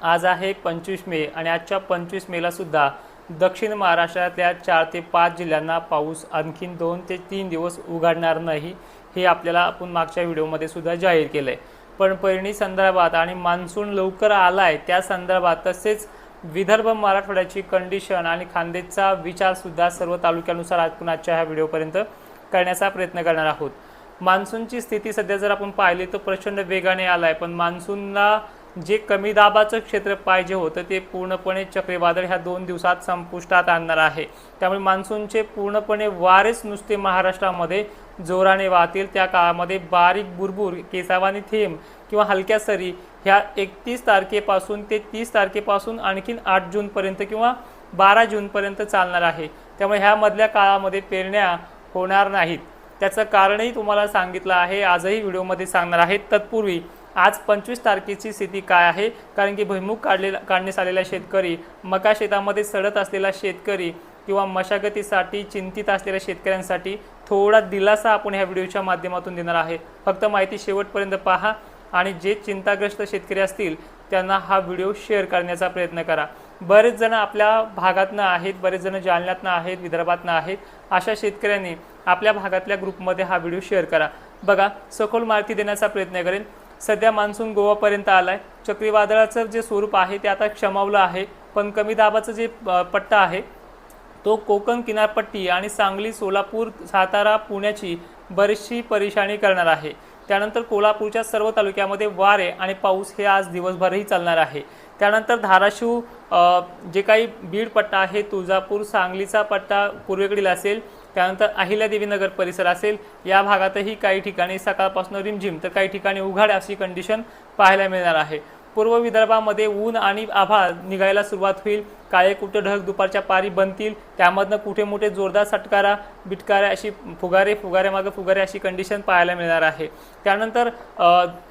आज आहे पंचवीस मे आणि आजच्या पंचवीस मेला सुद्धा दक्षिण महाराष्ट्रातल्या चार ते पाच जिल्ह्यांना पाऊस आणखीन दोन ते तीन दिवस उघडणार नाही हे आपल्याला आपण मागच्या व्हिडिओमध्ये सुद्धा जाहीर केलं आहे पण पेरणी संदर्भात आणि मान्सून लवकर आला आहे त्या संदर्भात तसेच विदर्भ मराठवाड्याची कंडिशन आणि खांदेचा विचारसुद्धा सर्व तालुक्यानुसार आपण आजच्या ह्या व्हिडिओपर्यंत करण्याचा प्रयत्न करणार आहोत. मान्सूनची स्थिती सध्या जर आपण पाहिली तर प्रचंड वेगाने आला आहे पण मान्सूनला जे कमी दाबाचं क्षेत्र पाहिजे होतं ते पूर्णपणे चक्रीवादळ ह्या दोन दिवसात संपुष्टात आणणार आहे. त्यामुळे मान्सूनचे पूर्णपणे वारेच नुसते महाराष्ट्रामध्ये जोराने वाहतील. त्या काळामध्ये बारीक बुरबुर केसावानी थेंब किंवा हलक्या सरी ह्या एकतीस तारखेपासून ते तीस तारखेपासून आणखीन आठ जूनपर्यंत किंवा बारा जूनपर्यंत चालणार आहे. त्यामुळे ह्यामधल्या काळामध्ये पेरण्या होणार नाहीत. त्याचं कारणही तुम्हाला सांगितलं आहे. आजही व्हिडिओमध्ये सांगणार आहे. तत्पूर्वी आज पंचवीस तारखेची स्थिती काय आहे? कारण की भुईमुख काढलेला काढण्यास आलेला शेतकरी मका शेतामध्ये सडत असलेला शेतकरी किंवा मशागतीसाठी चिंतित असलेल्या शेतकऱ्यांसाठी थोडा दिलासा आपण ह्या व्हिडिओच्या माध्यमातून देणार आहे. फक्त माहिती शेवटपर्यंत पहा आणि जे चिंताग्रस्त शेतकरी असतील त्यांना हा व्हिडिओ शेअर करण्याचा प्रयत्न करा. बरेच जण आपल्या भागातनं आहेत बरेच जण जालन्यातनं आहेत विदर्भातनं आहेत. अशा शेतकऱ्यांनी आपल्या भागातल्या ग्रुपमध्ये हा व्हिडिओ शेअर करा. बघा सखोल माहिती देण्याचा प्रयत्न करेन. सध्या मान्सून गोवापर्यंत आला आहे चक्रीवादळाचं जे स्वरूप आहे ते आता क्षमावलं आहे. पण कमी दाबाचं जे पट्टा आहे तो कोकण किनारपट्टी आणि सांगली सोलापूर सातारा पुण्याची बरीचशी परेशानी करणार आहे. त्यानंतर कोल्हापूरच्या सर्व तालुक्यामध्ये वारे आणि पाऊस हे आज दिवसभरही चालणार आहे. त्यानंतर धाराशिव जे काही बीड पट्टा आहे तुळजापूर सांगलीचा पट्टा पूर्वेकडील असेल त्यानंतर अहिल्यादेवीनगर परिसर असेल. या भागातही काही ठिकाणी सकाळपासून रिमझिम तर काही ठिकाणी उघाड अशी कंडिशन पाहायला मिळणार आहे. पूर्व विदर्भामध्ये ऊन आणि आभाळ निघायला सुरुवात होईल. काळे कुठे ढग दुपारच्या पारी बनतील त्यामधनं कुठे मोठे जोरदार सटकारा बिटकारा अशी फुगारे फुगाऱ्यामागे फुगारे अशी कंडिशन पाहायला मिळणार आहे. त्यानंतर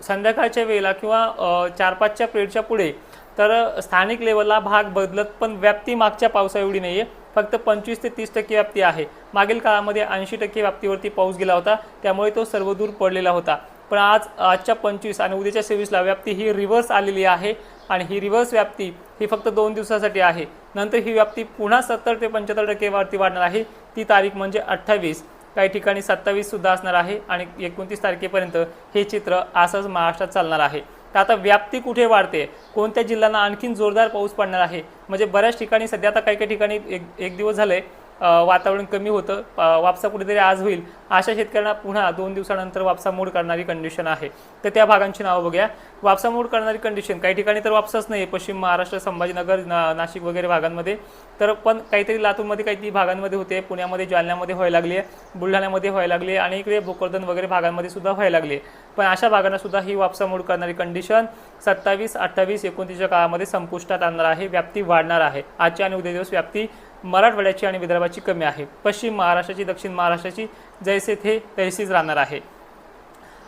संध्याकाळच्या वेळेला किंवा चार पाचच्या पिरियडच्या पुढे तर स्थानिक लेवलला भाग बदलत पण व्याप्ती मागच्या पावसा एवढी नाही आहे फक्त पंचवीस ते तीस टक्के व्याप्ती आहे. मागील काळामध्ये ऐंशी टक्के व्याप्तीवरती पाऊस गेला होता. त्यामुळे तो सर्वदूर पडलेला होता. पण आज आजच्या पंचवीस आणि उद्याच्या सव्वीसला व्याप्ती ही रिव्हर्स आलेली आहे आणि ही रिव्हर्स व्याप्ती ही फक्त दोन दिवसासाठी आहे. नंतर ही व्याप्ती पुन्हा सत्तर ते पंच्याहत्तर टक्केवरती वाढणार आहे. ती तारीख म्हणजे अठ्ठावीस. काही ठिकाणी सत्तावीससुद्धा असणार आहे आणि एकोणतीस तारखेपर्यंत हे चित्र असंच महाराष्ट्रात चालणार आहे. तर आता व्याप्ती कुठे वाढते? कोणत्या जिल्ह्यांना आणखीन जोरदार पाऊस पडणार आहे? म्हणजे बऱ्याच ठिकाणी सध्या आता काही काही ठिकाणी एक एक दिवस झाले वातावरण कमी होतं. वापसा कुठेतरी आज होईल. अशा शेतकऱ्यांना पुन्हा दोन दिवसानंतर वापसा मोड करणारी कंडिशन आहे. तर त्या भागांची नावं बघूया. वापसा मोड करणारी कंडिशन काही ठिकाणी तर वापसाच नाही पश्चिम महाराष्ट्र संभाजीनगर ना नाशिक वगैरे भागांमध्ये. तर पण काहीतरी लातूरमध्ये काहीतरी भागांमध्ये होते. पुण्यामध्ये जालन्यामध्ये व्हायला लागली आहे बुलढाण्यामध्ये व्हायला लागली आहे आणि इकडे भोकरदन वगैरे भागांमध्ये सुद्धा व्हायला लागली आहे पण अशा भागांना सुद्धा ही वापसा मोड करणारी कंडिशन सत्तावीस अठ्ठावीस एकोणतीसच्या काळामध्ये संपुष्टात आणणार आहे. व्याप्ती वाढणार आहे. आजच्या आणि उद्या दिवस व्याप्ती मराठवाड्याची आणि विदर्भाची कमी आहे. पश्चिम महाराष्ट्राची दक्षिण महाराष्ट्राची जैसे थे तैसीच राहणार आहे.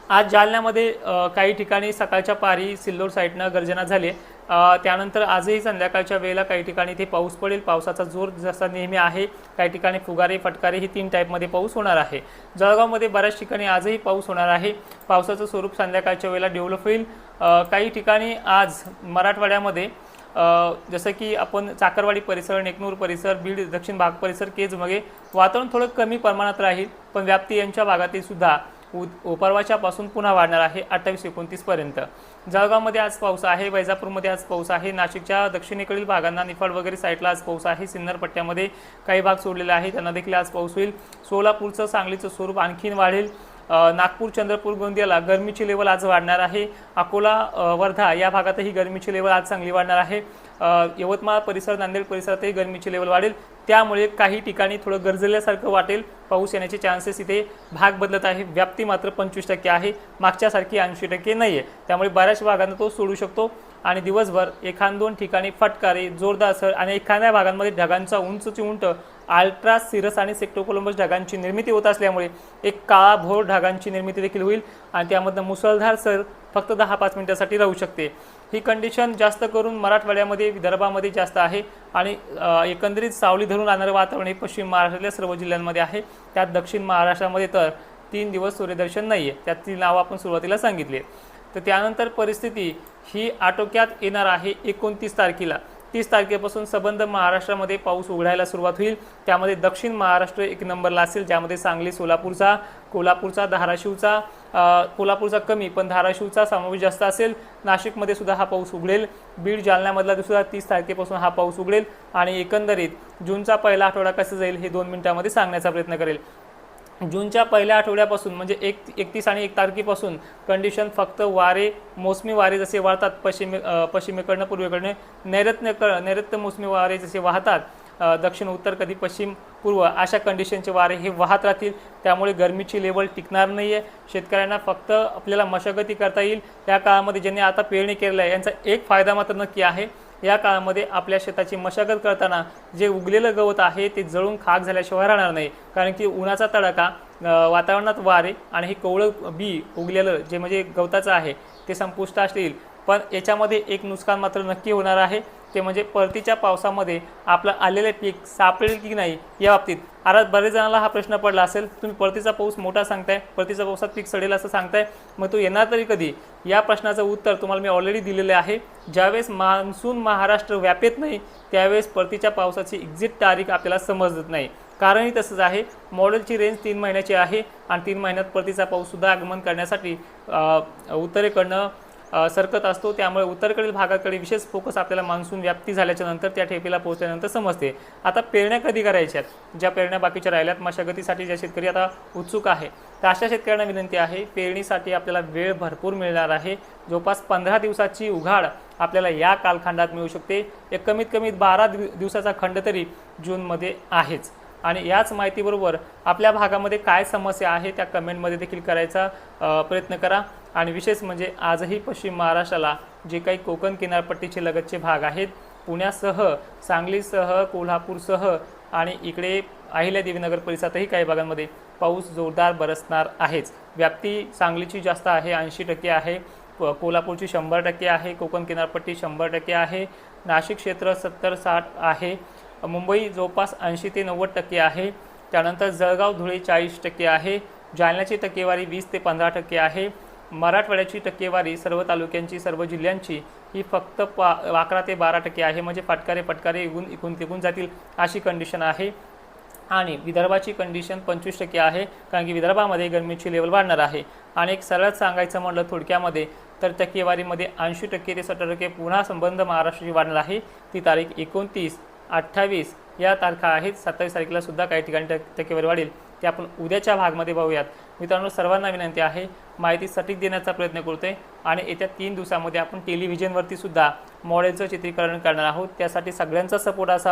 आज जालन्यामध्ये काही ठिकाणी सकाळच्या पारी सिल्लोड साईडनं गर्जना झाली. त्यानंतर आजही संध्याकाळच्या वेळेला काही ठिकाणी इथे पाऊस पडेल. पावसाचा जोर जसा नेहमी आहे काही ठिकाणी फुगारे फटकारे ही तीन टाईपमध्ये पाऊस होणार आहे. जळगावमध्ये बऱ्याच ठिकाणी आजही पाऊस होणार आहे. पावसाचं स्वरूप संध्याकाळच्या वेळेला डेव्हलप होईल. काही ठिकाणी आज मराठवाड्यामध्ये जसं की आपण चाकरवाडी परिसर नेकनूर परिसर बीड दक्षिण भाग परिसर केजमध्ये वातावरण थोडं कमी प्रमाणात राहील पण व्याप्ती यांच्या भागातील सुद्धा उ परवाच्यापासून पुन्हा वाढणार आहे अठ्ठावीस एकोणतीसपर्यंत जळगावमध्ये आज पाऊस आहे वैजापूरमध्ये आज पाऊस आहे नाशिकच्या दक्षिणेकडील भागांना निफाड वगैरे साईडला आज पाऊस आहे सिन्नर पट्ट्यामध्ये काही भाग सोडलेला आहे त्यांना देखील आज पाऊस होईल. सोलापूरचं सांगलीचं स्वरूप आणखीन वाढेल. नागपूर चंद्रपूर गोंदियाला गरमीची लेवल आज वाढणार आहे. अकोला वर्धा या भागातही गरमीची लेवल आज चांगली वाढणार आहे. यवतमाळ परिसर नांदेड परिसरातही गरमीची लेवल वाढेल. त्यामुळे काही ठिकाणी थोडं गरजल्यासारखं वाटेल. पाऊस येण्याचे चान्सेस इथे भाग बदलत आहे. व्याप्ती मात्र पंचवीस टक्के आहे. मागच्यासारखी ऐंशी टक्के नाही आहे त्यामुळे बऱ्याच भागांना तो सोडू शकतो. आणि दिवसभर एखाद दोन ठिकाणी फटकारे जोरदार सर आणि एखाद्या भागांमध्ये ढगांचा उंचची उंट अल्ट्रा सिरस आणि सेक्टोकोलंबस ढगांची निर्मिती होत असल्यामुळे एक काळाभोर ढगांची निर्मिती देखील होईल आणि त्यामधनं मुसळधार सर फक्त दहा पाच मिनिटासाठी राहू शकते. ही कंडिशन जास्त करून मराठवाड्यामध्ये विदर्भामध्ये जास्त आहे आणि एकंदरीत सावली धरून राहणारं वातावरण हे पश्चिम महाराष्ट्रातल्या सर्व जिल्ह्यांमध्ये आहे. त्यात दक्षिण महाराष्ट्रामध्ये तर तीन दिवस सूर्यदर्शन नाही आहे त्यातली नावं आपण सुरुवातीला सांगितली तर त्यानंतर परिस्थिती ही आटोक्यात येणार आहे एकोणतीस तारखेला. तीस तारखेपासून सबंध महाराष्ट्रामध्ये पाऊस उघडायला सुरुवात होईल. त्यामध्ये दक्षिण महाराष्ट्र एक नंबरला असेल ज्यामध्ये सांगली सोलापूरचा कोल्हापूरचा धाराशिवचा कोल्हापूरचा कमी पण धाराशिवचा समावेश जास्त असेल. नाशिकमध्ये सुद्धा हा पाऊस उघडेल. बीड जालन्यामधला सुद्धा तीस तारखेपासून हा पाऊस उघडेल. आणि एकंदरीत जूनचा पहिला आठवडा कसा जाईल हे दोन मिनिटांमध्ये सांगण्याचा प्रयत्न करेल. जूनच्या पहिल्या आठवड्यापासून म्हणजे एक एकतीस आणि एक तारखेपासून कंडिशन फक्त वारे मोसमी वारे जसे वाहतात पश्चिमे पश्चिमेकडनं पूर्वेकडनं नैऋत्य नैऋत्य मोसमी वारे जसे वाहतात दक्षिण उत्तर कधी पश्चिम पूर्व अशा कंडिशनचे वारे हे वाहत राहतील. त्यामुळे गरमीची लेवल टिकणार नाही आहे शेतकऱ्यांना फक्त आपल्याला मशागती करता येईल. त्या काळामध्ये ज्यांनी आता पेरणी केलेलं आहे यांचा एक फायदा मात्र नक्की आहे. या काळामध्ये आपल्या शेताची मशागत करताना जे उगलेलं गवत आहे ते जळून खाक झाल्याशिवाय राहणार नाही. कारण की उन्हाचा तडाखा वातावरणात वारे आणि हे कवळं बी उगलेलं जे म्हणजे गवताचं आहे ते संपुष्टात येईल. पण याच्यामध्ये एक नुकसान मात्र नक्की होणार आहे. ते म्हणजे परतीच्या पावसामध्ये आपलं आलेलं पीक सापडेल की नाही या बाबतीत. आता बरेच जणांना हा प्रश्न पडला असेल तुम्ही परतीचा पाऊस मोठा सांगताय परतीच्या पावसात पीक सडेल असं सांगताय मग तो येणार तरी कधी? या प्रश्नाचं उत्तर तुम्हाला मी ऑलरेडी दिलेलं आहे. ज्यावेळेस मान्सून महाराष्ट्र व्यापेत नाही त्यावेळेस परतीच्या पावसाची एक्झिट तारीख आपल्याला समजत नाही. कारणही तसंच आहे मॉडेलची रेंज तीन महिन्याची आहे आणि तीन महिन्यात परतीचा पाऊससुद्धा आगमन करण्यासाठी उत्तरेकडनं सरकत असतो. त्यामुळे उत्तरेकडील भागाकडे विशेष फोकस आपल्याला मान्सून व्याप्ती झाल्याच्यानंतर त्या ठेपीला पोहोचल्यानंतर समजते. आता पेरण्या कधी करायच्यात ज्या पेरण्या बाकीच्या राहिल्यात मशागतीसाठी ज्या शेतकरी आता उत्सुक आहे तर अशा शेतकऱ्यांना विनंती आहे पेरणीसाठी आपल्याला वेळ भरपूर मिळणार आहे. जवळपास पंधरा दिवसाची उघाड आपल्याला या कालखंडात मिळू शकते. एक कमीत कमी बारा दिवसाचा खंड तरी जूनमध्ये आहेच. आणि याच माहितीबरोबर आपल्या भागामध्ये काय समस्या आहे त्या कमेंटमध्ये देखील करायचा प्रयत्न करा. आणि विशेष म्हणजे आजही पश्चिम महाराष्ट्राला जे काही कोकण किनारपट्टीचे लगतचे भाग आहेत पुण्यासह सांगलीसह कोल्हापूरसह आणि इकडे अहिल्यादेवीनगर परिसरातही काही भागांमध्ये पाऊस जोरदार बरसणार आहेच. व्याप्ती सांगलीची जास्त आहे ऐंशी टक्के आहे कोल्हापूरची शंभर टक्के आहे कोकण किनारपट्टी शंभर टक्के आहे नाशिक क्षेत्र सत्तर साठ आहे मुंबई जवळपास ऐंशी ते नव्वद टक्के आहे. त्यानंतर जळगाव धुळे चाळीस टक्के आहे. जालन्याची टक्केवारी वीस ते पंधरा टक्के आहे. मराठवाड्याची टक्केवारी सर्व तालुक्यांची सर्व जिल्ह्यांची ही फक्त पा अकरा ते बारा टक्के आहे. म्हणजे फटकारे फटकारे इगून इकून तिकून जातील अशी कंडिशन आहे. आणि विदर्भाची कंडिशन पंचवीस टक्के आहे कारण की विदर्भामध्ये गरमीची लेवल वाढणार आहे. आणि एक सरळ सांगायचं म्हटलं थोडक्यामध्ये तर टक्केवारीमध्ये ऐंशी टक्के ते सत्तर टक्के पुन्हा संबंध महाराष्ट्राची वाढणार आहे. ती तारीख एकोणतीस अठ्ठावीस या तारखा आहेत. सत्तावीस तारखेला सुद्धा काही ठिकाणी टक टक्केवारी वाढेल. ते आपण उद्याच्या भागमध्ये पाहूयात मित्रांनो सर्वांना विनंती आहे माहिती सटीक देण्याचा प्रयत्न करतोय आणि येत्या तीन दिवसामध्ये आपण टेलिव्हिजनवरती सुद्धा मॉडेलचं चित्रीकरण करणार आहोत. त्यासाठी सगळ्यांचा सपोर्ट असा